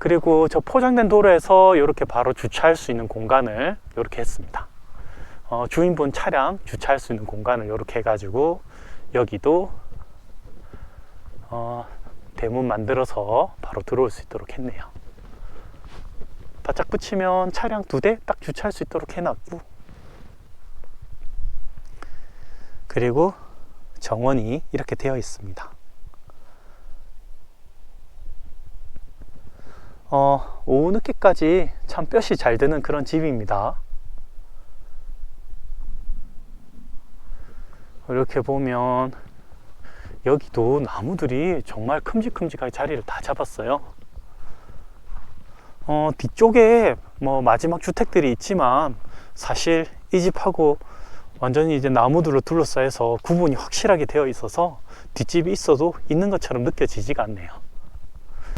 그리고 저 포장된 도로에서 이렇게 바로 주차할 수 있는 공간을 이렇게 했습니다. 어, 주인분 차량 주차할 수 있는 공간을 이렇게 해가지고 여기도 어, 대문 만들어서 바로 들어올 수 있도록 했네요. 바짝 붙이면 차량 두 대 딱 주차할 수 있도록 해놨고 그리고 정원이 이렇게 되어 있습니다. 어, 오후 늦게까지 참 볕이 잘 드는 그런 집입니다. 이렇게 보면 여기도 나무들이 정말 큼직큼직하게 자리를 다 잡았어요. 어, 뒤쪽에 뭐 마지막 주택들이 있지만 사실 이 집하고 완전히 이제 나무들로 둘러싸여서 구분이 확실하게 되어 있어서 뒷집이 있어도 있는 것처럼 느껴지지가 않네요.